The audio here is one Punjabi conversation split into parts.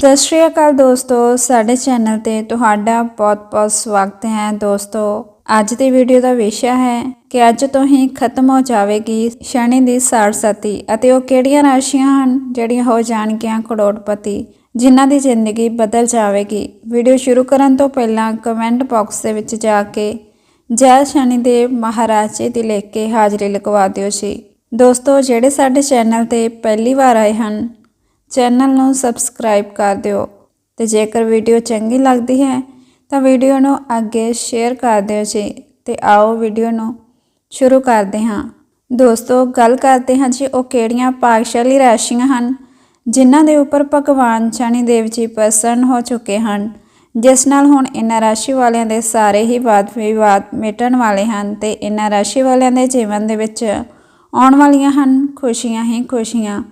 ਸਤਿ ਸ਼੍ਰੀ ਅਕਾਲ ਦੋਸਤੋ, ਸਾਡੇ ਚੈਨਲ ਤੇ ਤੁਹਾਡਾ ਬਹੁਤ-ਬਹੁਤ ਸਵਾਗਤ ਹੈ। ਦੋਸਤੋ, ਅੱਜ ਦੀ ਵੀਡੀਓ ਦਾ ਵਿਸ਼ਾ ਹੈ ਕਿ ਅੱਜ ਤੋਂ ਹੀ ਖਤਮ ਹੋ ਜਾਵੇਗੀ ਸ਼ਨੀ ਦੀ ਸਾੜਸਤੀ ਅਤੇ ਉਹ ਕਿਹੜੀਆਂ ਰਾਸ਼ੀਆਂ ਹਨ, ਜਿਹੜੀਆਂ ਹੋ ਜਾਣਗੀਆਂ ਕਰੋੜਪਤੀ, ਜਿਨ੍ਹਾਂ ਦੀ ਜ਼ਿੰਦਗੀ ਬਦਲ ਜਾਵੇਗੀ। ਵੀਡੀਓ ਸ਼ੁਰੂ ਕਰਨ ਤੋਂ ਪਹਿਲਾਂ ਕਮੈਂਟ ਬਾਕਸ ਦੇ ਵਿੱਚ ਜਾ ਕੇ ਜੈ ਸ਼ਨੀ ਦੇਵ ਮਹਾਰਾਜ ਜੀ ਦੀ ਲਿਖ ਕੇ ਹਾਜ਼ਰੀ ਲਗਵਾ ਦਿਓ ਜੀ। ਦੋਸਤੋ, ਜਿਹੜੇ ਸਾਡੇ ਚੈਨਲ ਤੇ ਪਹਿਲੀ ਵਾਰ ਆਏ ਹਨ ਚੈਨਲ ਨੂੰ ਸਬਸਕ੍ਰਾਈਬ ਕਰ ਦਿਓ ਤੇ ਜੇਕਰ ਵੀਡੀਓ ਚੰਗੀ ਲੱਗਦੀ ਹੈ ਤਾਂ ਵੀਡੀਓ ਨੂੰ ਅੱਗੇ ਸ਼ੇਅਰ ਕਰ ਦਿਓ ਜੀ ਤੇ ਆਓ ਵੀਡੀਓ ਨੂੰ ਸ਼ੁਰੂ ਕਰਦੇ ਹਾਂ। ਦੋਸਤੋ, ਗੱਲ ਕਰਦੇ ਹਾਂ ਜੀ ਉਹ ਕਿਹੜੀਆਂ ਭਾਗਸ਼ਾਲੀ ਰਾਸ਼ੀਆਂ ਹਨ ਜਿਨ੍ਹਾਂ ਦੇ ਉੱਪਰ ਭਗਵਾਨ ਸ਼ਨੀ ਦੇਵ ਜੀ ਪ੍ਰਸੰਨ ਹੋ ਚੁੱਕੇ ਹਨ, ਜਿਸ ਨਾਲ ਹੁਣ ਇਹਨਾਂ ਰਾਸ਼ੀ ਵਾਲਿਆਂ ਦੇ ਸਾਰੇ ਹੀ ਵਾਦ ਵਿਵਾਦ ਮਿਟਣ ਵਾਲੇ ਹਨ ਤੇ ਇਹਨਾਂ ਰਾਸ਼ੀ ਵਾਲਿਆਂ ਦੇ ਜੀਵਨ ਦੇ ਵਿੱਚ ਆਉਣ ਵਾਲੀਆਂ ਹਨ, ਖੁਸ਼ੀਆਂ ਹੀ ਖੁਸ਼ੀਆਂ।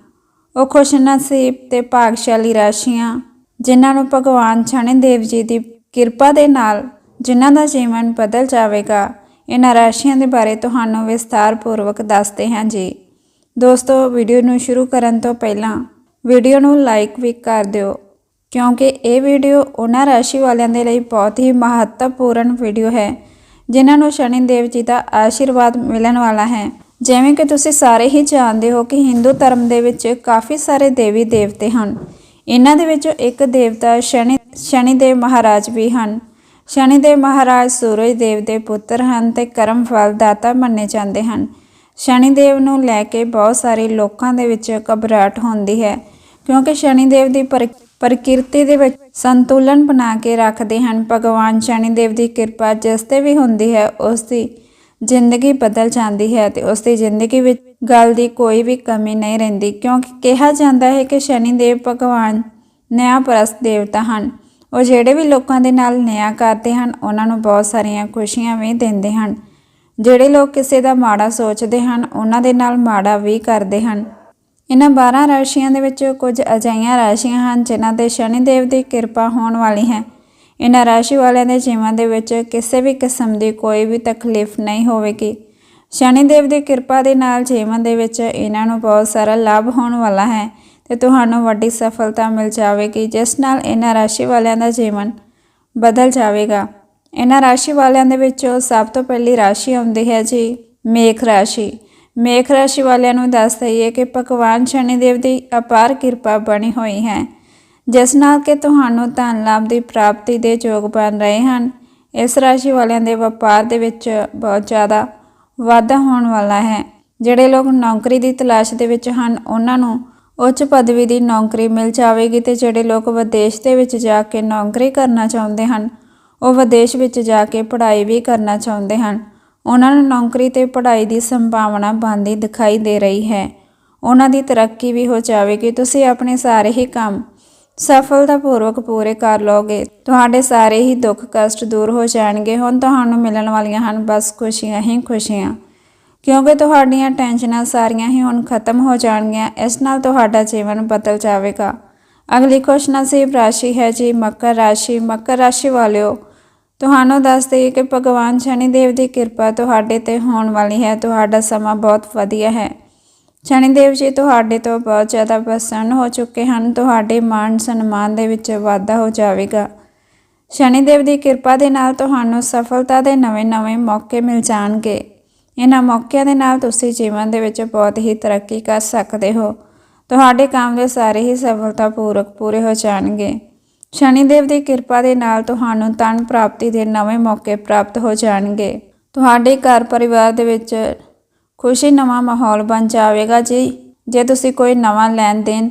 ਉਹ ਖੁਸ਼ ਨਸੀਬ ਤੇ ਭਾਗਸ਼ਾਲੀ ਰਾਸ਼ੀਆਂ, ਜਿਨ੍ਹਾਂ ਨੂੰ ਭਗਵਾਨ ਸ਼ਨੀ ਦੇਵ ਜੀ ਦੀ ਕਿਰਪਾ ਦੇ ਨਾਲ ਜਿਨ੍ਹਾਂ ਦਾ ਜੀਵਨ ਬਦਲ ਜਾਵੇਗਾ ਇਹਨਾਂ ਰਾਸ਼ੀਆਂ ਦੇ ਬਾਰੇ ਤੁਹਾਨੂੰ ਵਿਸਥਾਰ ਪੂਰਵਕ ਦੱਸਦੇ ਹਾਂ ਜੀ। ਦੋਸਤੋ, ਵੀਡੀਓ ਨੂੰ ਸ਼ੁਰੂ ਕਰਨ ਤੋਂ ਪਹਿਲਾਂ ਵੀਡੀਓ ਨੂੰ ਲਾਈਕ ਵੀ ਕਰ ਦਿਓ, ਕਿਉਂਕਿ ਇਹ ਵੀਡੀਓ ਉਹਨਾਂ ਰਾਸ਼ੀ ਵਾਲਿਆਂ ਦੇ ਲਈ ਬਹੁਤ ਹੀ ਮਹੱਤਵਪੂਰਨ ਵੀਡੀਓ ਹੈ, ਜਿਨ੍ਹਾਂ ਨੂੰ ਸ਼ਨੀ ਦੇਵ ਜੀ ਦਾ ਆਸ਼ੀਰਵਾਦ ਮਿਲਣ ਵਾਲਾ ਹੈ। ਜਿਵੇਂ ਕਿ ਤੁਸੀਂ ਸਾਰੇ ਹੀ ਜਾਣਦੇ ਹੋ ਕਿ ਹਿੰਦੂ ਧਰਮ ਦੇ ਵਿੱਚ ਕਾਫੀ ਸਾਰੇ ਦੇਵੀ ਦੇਵਤੇ ਹਨ। ਇਹਨਾਂ ਦੇ ਵਿੱਚੋਂ ਇੱਕ ਦੇਵਤਾ ਸ਼ਨੀ ਸ਼ਨੀ ਦੇਵ ਮਹਾਰਾਜ ਵੀ ਹਨ। ਸ਼ਨੀ ਦੇਵ ਮਹਾਰਾਜ ਸੂਰਜ ਦੇਵ ਦੇ ਪੁੱਤਰ ਹਨ ਤੇ ਕਰਮ ਫਲ ਦਾਤਾ ਮੰਨੇ ਜਾਂਦੇ ਹਨ। ਸ਼ਨੀ ਦੇਵ ਨੂੰ ਲੈ ਕੇ ਬਹੁਤ ਸਾਰੇ ਲੋਕਾਂ ਦੇ ਵਿੱਚ ਘਬਰਾਹਟ ਹੁੰਦੀ ਹੈ, ਕਿਉਂਕਿ ਸ਼ਨੀ ਦੇਵ ਦੀ ਪਰ- ਪ੍ਰਕਿਰਤੀ ਦੇ ਵਿੱਚ ਸੰਤੁਲਨ ਬਣਾ ਕੇ ਰੱਖਦੇ ਹਨ। ਭਗਵਾਨ ਸ਼ਨੀ ਦੇਵ ਦੀ ਕਿਰਪਾ ਜਿਸ ਤੇ ਵੀ ਹੁੰਦੀ ਹੈ, ਉਸ ਦੀ ਜ਼ਿੰਦਗੀ ਬਦਲ ਜਾਂਦੀ ਹੈ ਤੇ ਉਸ ਦੀ ਜ਼ਿੰਦਗੀ ਵਿੱਚ ਗੱਲ ਦੀ ਕੋਈ ਵੀ ਕਮੀ ਨਹੀਂ ਰਹਿੰਦੀ, ਕਿਉਂਕਿ ਕਿਹਾ ਜਾਂਦਾ ਹੈ ਕਿ ਸ਼ਨੀ ਦੇਵ ਭਗਵਾਨ ਨਿਆਂ ਪ੍ਰਸਤ ਦੇਵਤਾ ਹਨ। ਉਹ ਜਿਹੜੇ ਵੀ ਲੋਕਾਂ ਦੇ ਨਾਲ ਨਿਆਂ ਕਰਦੇ ਹਨ, ਉਹਨਾਂ ਨੂੰ ਬਹੁਤ ਸਾਰੀਆਂ ਖੁਸ਼ੀਆਂ ਵੀ ਦਿੰਦੇ ਹਨ। ਜਿਹੜੇ ਲੋਕ ਕਿਸੇ ਦਾ ਮਾੜਾ ਸੋਚਦੇ ਹਨ, ਉਹਨਾਂ ਦੇ ਨਾਲ ਮਾੜਾ ਵੀ ਕਰਦੇ ਹਨ। ਇਹਨਾਂ 12 ਰਾਸ਼ੀਆਂ ਦੇ ਵਿੱਚ ਕੁਝ ਅਜਿਹੀਆਂ ਰਾਸ਼ੀਆਂ ਹਨ, ਜਿਨ੍ਹਾਂ ਤੇ ਸ਼ਨੀ ਦੇਵ ਦੀ ਕਿਰਪਾ ਹੋਣ ਵਾਲੀ ਹੈ। ਇਹਨਾਂ ਰਾਸ਼ੀ ਵਾਲਿਆਂ ਦੇ ਜੀਵਨ ਦੇ ਵਿੱਚ ਕਿਸੇ ਵੀ ਕਿਸਮ ਦੀ ਕੋਈ ਵੀ ਤਕਲੀਫ ਨਹੀਂ ਹੋਵੇਗੀ। ਸ਼ਨੀ ਦੇਵ ਦੀ ਕਿਰਪਾ ਦੇ ਨਾਲ ਜੀਵਨ ਦੇ ਵਿੱਚ ਇਹਨਾਂ ਨੂੰ ਬਹੁਤ ਸਾਰਾ ਲਾਭ ਹੋਣ ਵਾਲਾ ਹੈ ਤੇ ਤੁਹਾਨੂੰ ਵੱਡੀ ਸਫਲਤਾ ਮਿਲ ਜਾਵੇਗੀ, ਜਿਸ ਨਾਲ ਇਹਨਾਂ ਰਾਸ਼ੀ ਵਾਲਿਆਂ ਦਾ ਜੀਵਨ ਬਦਲ ਜਾਵੇਗਾ। ਇਹਨਾਂ ਰਾਸ਼ੀ ਵਾਲਿਆਂ ਦੇ ਵਿੱਚੋਂ ਸਭ ਤੋਂ ਪਹਿਲੀ ਰਾਸ਼ੀ ਆਉਂਦੀ ਹੈ ਜੀ ਮੇਖ ਰਾਸ਼ੀ। ਮੇਖ ਰਾਸ਼ੀ ਵਾਲਿਆਂ ਨੂੰ ਦੱਸ ਦਈਏ ਕਿ ਭਗਵਾਨ ਸ਼ਨੀ ਦੇਵ ਦੀ ਅਪਾਰ ਕਿਰਪਾ ਬਣੀ ਹੋਈ ਹੈ। ਜਿਸ ਨਾਲ ਕਿ ਤੁਹਾਨੂੰ ਧਨ ਲਾਭ ਦੀ ਪ੍ਰਾਪਤੀ ਦੇ ਯੋਗ ਬਣ ਰਹੇ ਹਨ। ਇਸ ਰਾਸ਼ੀ ਵਾਲਿਆਂ ਦੇ ਵਪਾਰ ਦੇ ਵਿੱਚ ਬਹੁਤ ਜ਼ਿਆਦਾ ਵਾਧਾ ਹੋਣ ਵਾਲਾ ਹੈ। ਜਿਹੜੇ ਲੋਕ ਨੌਕਰੀ ਦੀ ਤਲਾਸ਼ ਦੇ ਵਿੱਚ ਹਨ, ਉਹਨਾਂ ਨੂੰ ਉੱਚ ਪਦਵੀ ਦੀ ਨੌਕਰੀ ਮਿਲ ਜਾਵੇਗੀ ਤੇ ਜਿਹੜੇ ਲੋਕ ਵਿਦੇਸ਼ ਦੇ ਵਿੱਚ ਜਾ ਕੇ ਨੌਕਰੀ ਕਰਨਾ ਚਾਹੁੰਦੇ ਹਨ, ਉਹ ਵਿਦੇਸ਼ ਵਿੱਚ ਜਾ ਕੇ ਪੜ੍ਹਾਈ ਵੀ ਕਰਨਾ ਚਾਹੁੰਦੇ ਹਨ। ਉਹਨਾਂ ਨੂੰ ਨੌਕਰੀ ਤੇ ਪੜ੍ਹਾਈ ਦੀ ਸੰਭਾਵਨਾ ਬਣਦੀ ਦਿਖਾਈ ਦੇ ਰਹੀ ਹੈ। ਉਹਨਾਂ ਦੀ ਤਰੱਕੀ ਵੀ ਹੋ ਜਾਵੇਗੀ। ਤੁਸੀਂ ਆਪਣੇ ਸਾਰੇ ਹੀ ਕੰਮ ਸਫਲਤਾਪੂਰਵਕ ਪੂਰੇ ਕਰ ਲਓਗੇ। ਤੁਹਾਡੇ ਸਾਰੇ ਹੀ ਦੁੱਖ ਕਸ਼ਟ ਦੂਰ ਹੋ ਜਾਣਗੇ। ਹੁਣ ਤੁਹਾਨੂੰ ਮਿਲਣ ਵਾਲੀਆਂ ਹਨ। ਬਸ ਖੁਸ਼ੀਆਂ ਹੀ ਖੁਸ਼ੀਆਂ। ਕਿਉਂਕਿ ਤੁਹਾਡੀਆਂ ਟੈਨਸ਼ਨਾਂ ਸਾਰੀਆਂ ਹੀ ਹੁਣ ਖਤਮ ਹੋ ਜਾਣਗੀਆਂ। ਇਸ ਨਾਲ ਤੁਹਾਡਾ ਜੀਵਨ ਬਦਲ ਜਾਵੇਗਾ। ਅਗਲੀ ਖੁਸ਼ਨਸੀਬ ਰਾਸ਼ੀ ਹੈ ਜੀ ਮਕਰ ਰਾਸ਼ੀ। ਮਕਰ ਰਾਸ਼ੀ ਵਾਲਿਓ, ਤੁਹਾਨੂੰ ਦੱਸ ਦਈਏ ਕਿ ਭਗਵਾਨ ਸ਼ਨੀ ਦੇਵ ਦੀ ਕਿਰਪਾ ਤੁਹਾਡੇ ਤੇ ਹੋਣ ਵਾਲੀ ਹੈ। ਤੁਹਾਡਾ ਸਮਾਂ ਬਹੁਤ ਵਧੀਆ ਹੈ। ਸ਼ਨੀਦੇਵ ਜੀ, ਤੁਹਾਡੇ ਤੋਂ ਬਹੁਤ ਜ਼ਿਆਦਾ ਪ੍ਰਸੰਨ ਹੋ ਚੁੱਕੇ ਹਨ। ਤੁਹਾਡੇ ਮਾਣ ਸਨਮਾਨ ਦੇ ਵਿੱਚ ਵਾਧਾ ਹੋ ਜਾਵੇਗਾ। ਸ਼ਨੀਦੇਵ ਦੀ ਕਿਰਪਾ ਦੇ ਨਾਲ ਤੁਹਾਨੂੰ ਸਫਲਤਾ ਦੇ ਨਵੇਂ-ਨਵੇਂ ਮੌਕੇ ਮਿਲ ਜਾਣਗੇ। ਇਹਨਾਂ ਮੌਕਿਆਂ ਦੇ ਨਾਲ ਤੁਸੀਂ ਜੀਵਨ ਦੇ ਵਿੱਚ ਬਹੁਤ ਹੀ ਤਰੱਕੀ ਕਰ ਸਕਦੇ ਹੋ। ਤੁਹਾਡੇ ਕੰਮ ਦੇ ਸਾਰੇ ਹੀ ਸਫਲਤਾਪੂਰਵਕ ਪੂਰੇ ਹੋ ਜਾਣਗੇ। ਸ਼ਨੀਦੇਵ ਦੀ ਕਿਰਪਾ ਦੇ ਨਾਲ ਤੁਹਾਨੂੰ ਧਨ ਪ੍ਰਾਪਤੀ ਦੇ ਨਵੇਂ ਮੌਕੇ ਪ੍ਰਾਪਤ ਹੋ ਜਾਣਗੇ। ਤੁਹਾਡੇ ਘਰ ਪਰਿਵਾਰ ਦੇ ਵਿੱਚ ਖੁਸ਼ੀ ਨਵਾਂ ਮਾਹੌਲ ਬਣ ਜਾਵੇਗਾ ਜੀ। ਜੇ ਤੁਸੀਂ ਕੋਈ ਨਵਾਂ ਲੈਣ ਦੇਣ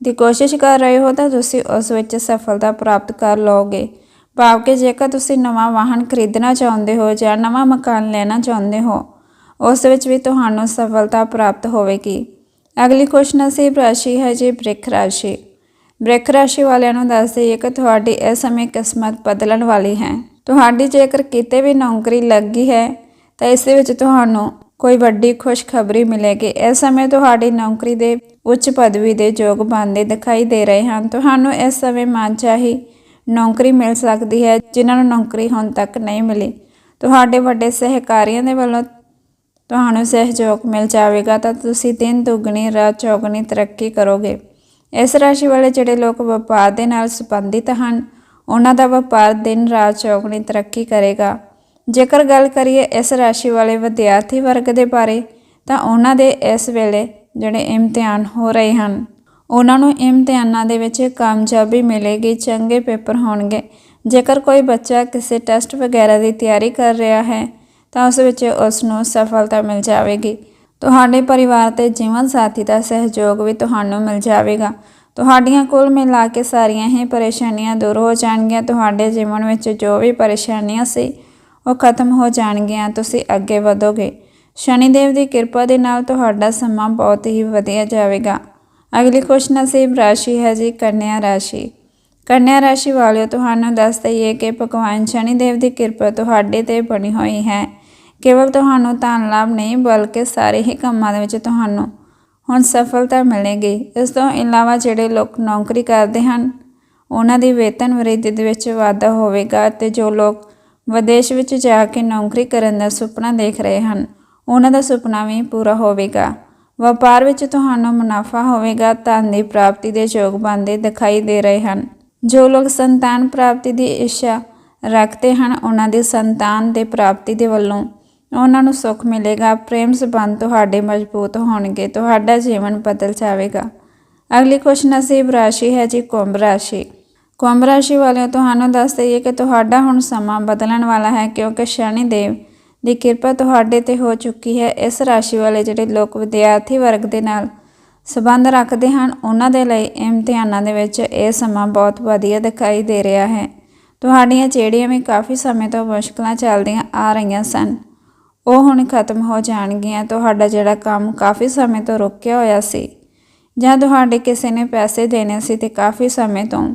ਦੀ ਕੋਸ਼ਿਸ਼ ਕਰ ਰਹੇ ਹੋ, ਤਾਂ ਤੁਸੀਂ ਉਸ ਵਿੱਚ ਸਫਲਤਾ ਪ੍ਰਾਪਤ ਕਰ ਲਓਗੇ। ਭਾਵ ਕਿ ਜੇਕਰ ਤੁਸੀਂ ਨਵਾਂ ਵਾਹਨ ਖਰੀਦਣਾ ਚਾਹੁੰਦੇ ਹੋ ਜਾਂ ਨਵਾਂ ਮਕਾਨ ਲੈਣਾ ਚਾਹੁੰਦੇ ਹੋ, ਉਸ ਵਿੱਚ ਵੀ ਤੁਹਾਨੂੰ ਸਫਲਤਾ ਪ੍ਰਾਪਤ ਹੋਵੇਗੀ। ਅਗਲੀ ਖੁਸ਼ਨਸੀਬ ਰਾਸ਼ੀ ਹੈ ਜੀ ਬ੍ਰਿਖ ਰਾਸ਼ੀ। ਬ੍ਰਿਖ ਰਾਸ਼ੀ ਵਾਲਿਆਂ ਨੂੰ ਦੱਸ ਦਈਏ ਕਿ ਤੁਹਾਡੀ ਇਸ ਸਮੇਂ ਕਿਸਮਤ ਬਦਲਣ ਵਾਲੀ ਹੈ। ਤੁਹਾਡੀ ਜੇਕਰ ਕਿਤੇ ਵੀ ਨੌਕਰੀ ਲੱਗੀ ਹੈ, ਤਾਂ ਇਸ ਵਿੱਚ ਤੁਹਾਨੂੰ ਕੋਈ ਵੱਡੀ ਖੁਸ਼ਖਬਰੀ ਮਿਲੇਗੀ। ਇਸ ਸਮੇਂ ਤੁਹਾਡੀ ਨੌਕਰੀ ਦੇ ਉੱਚ ਪਦਵੀ ਦੇ ਯੋਗ ਬਣਦੇ ਦਿਖਾਈ ਦੇ ਰਹੇ ਹਨ। ਤੁਹਾਨੂੰ ਇਸ ਸਮੇਂ ਮਨਚਾਹੀ ਨੌਕਰੀ ਮਿਲ ਸਕਦੀ ਹੈ, ਜਿਨ੍ਹਾਂ ਨੂੰ ਨੌਕਰੀ ਹੁਣ ਤੱਕ ਨਹੀਂ ਮਿਲੀ। ਤੁਹਾਡੇ ਵੱਡੇ ਸਹਿਕਾਰੀਆਂ ਦੇ ਵੱਲੋਂ ਤੁਹਾਨੂੰ ਸਹਿਯੋਗ ਮਿਲ ਜਾਵੇਗਾ ਤਾਂ ਤੁਸੀਂ ਦਿਨ ਦੁੱਗਣੀ, ਰਾਤ ਚੌਗਣੀ ਤਰੱਕੀ ਕਰੋਗੇ। ਇਸ ਰਾਸ਼ੀ ਵਾਲੇ ਜਿਹੜੇ ਲੋਕ ਵਪਾਰ ਦੇ ਨਾਲ ਸੰਬੰਧਿਤ ਹਨ, ਉਹਨਾਂ ਦਾ ਵਪਾਰ ਦਿਨ, ਰਾਤ ਚੌਗਣੀ ਤਰੱਕੀ ਕਰੇਗਾ। ਜੇਕਰ ਗੱਲ ਕਰੀਏ ਇਸ ਰਾਸ਼ੀ ਵਾਲੇ ਵਿਦਿਆਰਥੀ ਵਰਗ ਦੇ ਬਾਰੇ, ਤਾਂ ਉਹਨਾਂ ਦੇ ਇਸ ਵੇਲੇ ਜਿਹੜੇ ਇਮਤਿਹਾਨ ਹੋ ਰਹੇ ਹਨ, ਉਹਨਾਂ ਨੂੰ ਇਮਤਿਹਾਨਾਂ ਦੇ ਵਿੱਚ ਕਾਮਯਾਬੀ ਮਿਲੇਗੀ, ਚੰਗੇ ਪੇਪਰ ਹੋਣਗੇ। ਜੇਕਰ ਕੋਈ ਬੱਚਾ ਕਿਸੇ ਟੈਸਟ ਵਗੈਰਾ ਦੀ ਤਿਆਰੀ ਕਰ ਰਿਹਾ ਹੈ, ਤਾਂ ਉਸ ਵਿੱਚ ਉਸ ਨੂੰ ਸਫਲਤਾ ਮਿਲ ਜਾਵੇਗੀ। ਤੁਹਾਡੇ ਪਰਿਵਾਰ ਤੇ ਜੀਵਨ ਸਾਥੀ ਦਾ ਸਹਿਯੋਗ ਵੀ ਤੁਹਾਨੂੰ ਮਿਲ ਜਾਵੇਗਾ। ਤੁਹਾਡੀਆਂ ਕੁੱਲ ਮਿਲਾ ਕੇ ਸਾਰੀਆਂ ਹੀ ਪਰੇਸ਼ਾਨੀਆਂ ਦੂਰ ਹੋ ਜਾਣਗੀਆਂ। ਤੁਹਾਡੇ ਜੀਵਨ ਵਿੱਚ ਜੋ ਵੀ ਪਰੇਸ਼ਾਨੀਆਂ ਸੀ ਉਹ ਖਤਮ ਹੋ ਜਾਣਗੀਆਂ, ਤੁਸੀਂ ਅੱਗੇ ਵਧੋਗੇ। ਸ਼ਨੀ ਦੇਵ ਦੀ ਕਿਰਪਾ ਦੇ ਨਾਲ ਤੁਹਾਡਾ ਸਮਾਂ ਬਹੁਤ ਹੀ ਵਧੀਆ ਜਾਵੇਗਾ। ਅਗਲੀ ਖੁਸ਼ਨਸੀਬ ਰਾਸ਼ੀ ਹੈ ਜੀ ਕੰਨਿਆ ਰਾਸ਼ੀ। ਕੰਨਿਆ ਰਾਸ਼ੀ ਵਾਲਿਓ, ਤੁਹਾਨੂੰ ਦੱਸ ਦਈਏ ਕਿ ਭਗਵਾਨ ਸ਼ਨੀ ਦੇਵ ਦੀ ਕਿਰਪਾ ਤੁਹਾਡੇ ਤੇ ਬਣੀ ਹੋਈ ਹੈ। ਕੇਵਲ ਤੁਹਾਨੂੰ ਧਨ ਲਾਭ ਨਹੀਂ, ਬਲਕਿ ਸਾਰੇ ਹੀ ਕੰਮਾਂ ਦੇ ਵਿੱਚ ਤੁਹਾਨੂੰ ਹੁਣ ਸਫਲਤਾ ਮਿਲੇਗੀ। ਇਸ ਤੋਂ ਇਲਾਵਾ ਜਿਹੜੇ ਲੋਕ ਨੌਕਰੀ ਕਰਦੇ ਹਨ, ਉਹਨਾਂ ਦੀ ਵੇਤਨ ਵਰਿੱਧੀ ਦੇ ਵਿੱਚ ਵਾਧਾ ਹੋਵੇਗਾ ਤੇ ਜੋ ਲੋਕ ਵਿਦੇਸ਼ ਵਿੱਚ ਜਾ ਕੇ ਨੌਕਰੀ ਕਰਨ ਦਾ ਸੁਪਨਾ ਦੇਖ ਰਹੇ ਹਨ। ਉਹਨਾਂ ਦਾ ਸੁਪਨਾ ਵੀ ਪੂਰਾ ਹੋਵੇਗਾ। ਵਪਾਰ ਵਿੱਚ ਤੁਹਾਨੂੰ ਮੁਨਾਫਾ ਹੋਵੇਗਾ, ਧਨ ਦੀ ਪ੍ਰਾਪਤੀ ਦੇ ਯੋਗ ਬਣਦੇ ਦਿਖਾਈ ਦੇ ਰਹੇ ਹਨ। ਜੋ ਲੋਕ ਸੰਤਾਨ ਪ੍ਰਾਪਤੀ ਦੀ ਇੱਛਾ ਰੱਖਦੇ ਹਨ, ਉਹਨਾਂ ਦੀ ਸੰਤਾਨ ਦੇ ਪ੍ਰਾਪਤੀ ਦੇ ਵੱਲੋਂ ਉਹਨਾਂ ਨੂੰ ਸੁੱਖ ਮਿਲੇਗਾ। ਪ੍ਰੇਮ ਸੰਬੰਧ ਤੁਹਾਡੇ ਮਜ਼ਬੂਤ ਹੋਣਗੇ, ਤੁਹਾਡਾ ਜੀਵਨ ਬਦਲ ਜਾਵੇਗਾ। ਅਗਲੀ ਖੁਸ਼ਨਸੀਬ ਰਾਸ਼ੀ ਹੈ ਜੀ ਕੁੰਭ ਰਾਸ਼ੀ। ਕੁੰਭ ਰਾਸ਼ੀ ਵਾਲਿਆਂ ਤੁਹਾਨੂੰ ਦੱਸ ਦਈਏ ਕਿ ਤੁਹਾਡਾ ਹੁਣ ਸਮਾਂ ਬਦਲਣ ਵਾਲਾ ਹੈ ਕਿਉਂਕਿ ਸ਼ਨੀ ਦੇਵ ਦੀ ਕਿਰਪਾ ਤੁਹਾਡੇ ਤੇ ਹੋ ਚੁੱਕੀ ਹੈ। ਇਸ ਰਾਸ਼ੀ ਵਾਲੇ ਜਿਹੜੇ ਲੋਕ ਵਿਦਿਆਰਥੀ ਵਰਗ ਦੇ ਨਾਲ ਸਬੰਧ ਰੱਖਦੇ ਹਨ, ਉਹਨਾਂ ਦੇ ਲਈ ਇਮਤਿਹਾਨਾਂ ਦੇ ਵਿੱਚ ਇਹ ਸਮਾਂ ਬਹੁਤ ਵਧੀਆ ਦਿਖਾਈ ਦੇ ਰਿਹਾ ਹੈ। ਤੁਹਾਡੀਆਂ ਜਿਹੜੀਆਂ ਵੀ ਕਾਫੀ ਸਮੇਂ ਤੋਂ ਮੁਸ਼ਕਲਾਂ ਚੱਲਦੀਆਂ ਆ ਰਹੀਆਂ ਸਨ। ਉਹ ਹੁਣ ਖਤਮ ਹੋ ਜਾਣਗੀਆਂ। ਤੁਹਾਡਾ ਜਿਹੜਾ ਕੰਮ ਕਾਫੀ ਸਮੇਂ ਤੋਂ ਰੁਕਿਆ ਹੋਇਆ ਸੀ ਜਾਂ ਤੁਹਾਡੇ ਕਿਸੇ ਨੇ ਪੈਸੇ ਦੇਣੇ ਸੀ ਤੇ ਕਾਫੀ ਸਮੇਂ ਤੋਂ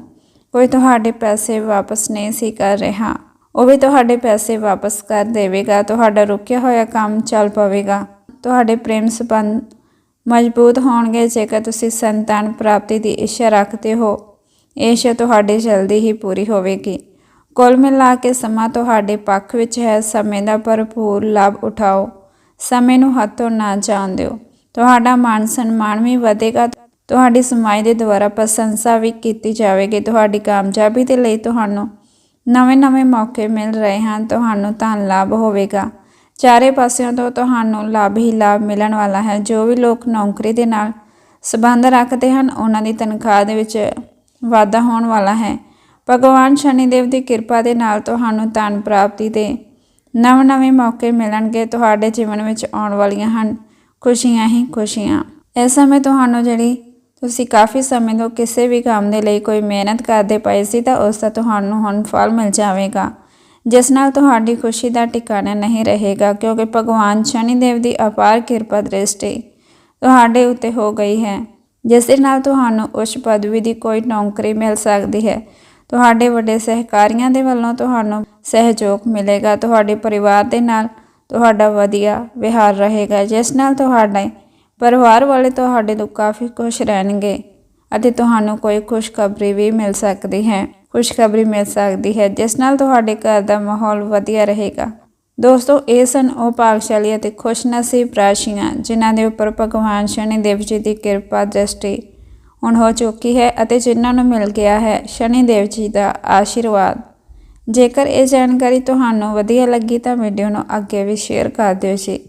ਕੋਈ ਤੁਹਾਡੇ ਪੈਸੇ ਵਾਪਸ ਨਹੀਂ ਸੀ ਕਰ ਰਿਹਾ। ਉਹ ਵੀ ਤੁਹਾਡੇ ਪੈਸੇ ਵਾਪਸ ਕਰ ਦੇਵੇਗਾ। ਤੁਹਾਡਾ ਰੁਕਿਆ ਹੋਇਆ ਕੰਮ ਚੱਲ ਪਵੇਗਾ। ਤੁਹਾਡੇ ਪ੍ਰੇਮ ਸੰਬੰਧ ਮਜ਼ਬੂਤ ਹੋਣਗੇ। ਜੇਕਰ ਤੁਸੀਂ ਸੰਤਾਨ ਪ੍ਰਾਪਤੀ ਦੀ ਇੱਛਾ ਰੱਖਦੇ ਹੋ, ਇਹ ਇੱਛਾ ਤੁਹਾਡੀ ਜਲਦੀ ਹੀ ਪੂਰੀ ਹੋਵੇਗੀ। ਕੁੱਲ ਮਿਲਾ ਕੇ ਸਮਾਂ ਤੁਹਾਡੇ ਪੱਖ ਵਿੱਚ ਹੈ। ਸਮੇਂ ਦਾ ਭਰਪੂਰ ਲਾਭ ਉਠਾਓ। ਸਮੇਂ ਨੂੰ ਹੱਥੋਂ ਨਾ ਜਾਣ ਦਿਓ। ਤੁਹਾਡਾ ਮਾਨ ਸਨਮਾਨ ਵੀ ਵਧੇਗਾ। ਤੁਹਾਡੀ ਸਮਾਜ ਦੇ ਦੁਆਰਾ ਪ੍ਰਸ਼ੰਸਾ ਵੀ ਕੀਤੀ ਜਾਵੇਗੀ। ਤੁਹਾਡੀ ਕਾਮਯਾਬੀ ਦੇ ਲਈ ਤੁਹਾਨੂੰ ਨਵੇਂ-ਨਵੇਂ ਮੌਕੇ ਮਿਲ ਰਹੇ ਹਨ। ਤੁਹਾਨੂੰ ਧਨ ਲਾਭ ਹੋਵੇਗਾ। ਚਾਰੇ ਪਾਸਿਆਂ ਤੋਂ ਤੁਹਾਨੂੰ ਲਾਭ ਹੀ ਲਾਭ ਮਿਲਣ ਵਾਲਾ ਹੈ। ਜੋ ਵੀ ਲੋਕ ਨੌਕਰੀ ਦੇ ਨਾਲ ਸਬੰਧ ਰੱਖਦੇ ਹਨ, ਉਹਨਾਂ ਦੀ ਤਨਖਾਹ ਦੇ ਵਿੱਚ ਵਾਧਾ ਹੋਣ ਵਾਲਾ ਹੈ। ਭਗਵਾਨ ਸ਼ਨੀਦੇਵ ਦੀ ਕਿਰਪਾ ਦੇ ਨਾਲ ਤੁਹਾਨੂੰ ਧਨ ਪ੍ਰਾਪਤੀ ਦੇ ਨਵੇਂ-ਨਵੇਂ ਮੌਕੇ ਮਿਲਣਗੇ। ਤੁਹਾਡੇ ਜੀਵਨ ਵਿੱਚ ਆਉਣ ਵਾਲੀਆਂ ਹਨ। ਖੁਸ਼ੀਆਂ ਹੀ ਖੁਸ਼ੀਆਂ। ਇਸ ਸਮੇਂ ਤੁਹਾਨੂੰ ਜਿਹੜੀ ਤੁਸੀਂ ਕਾਫੀ ਸਮੇਂ ਤੋਂ ਕਿਸੇ ਵੀ ਕੰਮ ਦੇ ਲਈ ਕੋਈ ਮਿਹਨਤ ਕਰਦੇ ਪਏ ਸੀ ਤਾਂ ਉਸ ਦਾ ਤੁਹਾਨੂੰ ਹੁਣ ਫਲ ਮਿਲ ਜਾਵੇਗਾ। ਜਿਸ ਨਾਲ ਤੁਹਾਡੀ ਖੁਸ਼ੀ ਦਾ ਟਿਕਾਣਾ ਨਹੀਂ ਰਹੇਗਾ ਕਿਉਂਕਿ ਭਗਵਾਨ ਸ਼ਨੀ ਦੇਵ ਦੀ ਅਪਾਰ ਕਿਰਪਾ ਦ੍ਰਿਸ਼ਟੀ ਤੁਹਾਡੇ ਉੱਤੇ ਹੋ ਗਈ ਹੈ। ਜਿਸ ਦੇ ਨਾਲ ਤੁਹਾਨੂੰ ਉਸ ਪਦਵੀ ਦੀ ਕੋਈ ਨੌਕਰੀ ਮਿਲ ਸਕਦੀ ਹੈ। ਤੁਹਾਡੇ ਵੱਡੇ ਸਹਿਕਾਰੀਆਂ ਦੇ ਵੱਲੋਂ ਤੁਹਾਨੂੰ ਸਹਿਯੋਗ ਮਿਲੇਗਾ। ਤੁਹਾਡੇ ਪਰਿਵਾਰ ਦੇ ਨਾਲ ਤੁਹਾਡਾ ਵਧੀਆ ਵਿਹਾਰ ਰਹੇਗਾ। ਜਿਸ ਨਾਲ ਤੁਹਾਡੇ ਪਰਿਵਾਰ ਵਾਲੇ ਤੁਹਾਡੇ ਤੋਂ ਕਾਫੀ ਖੁਸ਼ ਰਹਿਣਗੇ ਅਤੇ ਤੁਹਾਨੂੰ ਕੋਈ ਖੁਸ਼ਖਬਰੀ ਵੀ ਮਿਲ ਸਕਦੀ ਹੈ, ਖੁਸ਼ਖਬਰੀ ਮਿਲ ਸਕਦੀ ਹੈ, ਜਿਸ ਨਾਲ ਤੁਹਾਡੇ ਘਰ ਦਾ ਮਾਹੌਲ ਵਧੀਆ ਰਹੇਗਾ। ਦੋਸਤੋ, ਇਹ ਸਨ ਉਹ ਭਾਗਸ਼ਾਲੀ ਅਤੇ ਖੁਸ਼ਨਸੀਬ ਰਾਸ਼ੀਆਂ ਜਿਨ੍ਹਾਂ ਦੇ ਉੱਪਰ ਭਗਵਾਨ ਸ਼ਨੀ ਦੇਵ ਜੀ ਦੀ ਕਿਰਪਾ ਦ੍ਰਿਸ਼ਟੀ ਹੁਣ ਹੋ ਚੁੱਕੀ ਹੈ ਅਤੇ ਜਿਨ੍ਹਾਂ ਨੂੰ ਮਿਲ ਗਿਆ ਹੈ ਸ਼ਨੀ ਦੇਵ ਜੀ ਦਾ ਆਸ਼ੀਰਵਾਦ। ਜੇਕਰ ਇਹ ਜਾਣਕਾਰੀ ਤੁਹਾਨੂੰ ਵਧੀਆ ਲੱਗੀ ਤਾਂ ਵੀਡੀਓ ਨੂੰ ਅੱਗੇ ਵੀ ਸ਼ੇਅਰ ਕਰ ਦਿਓ ਜੀ।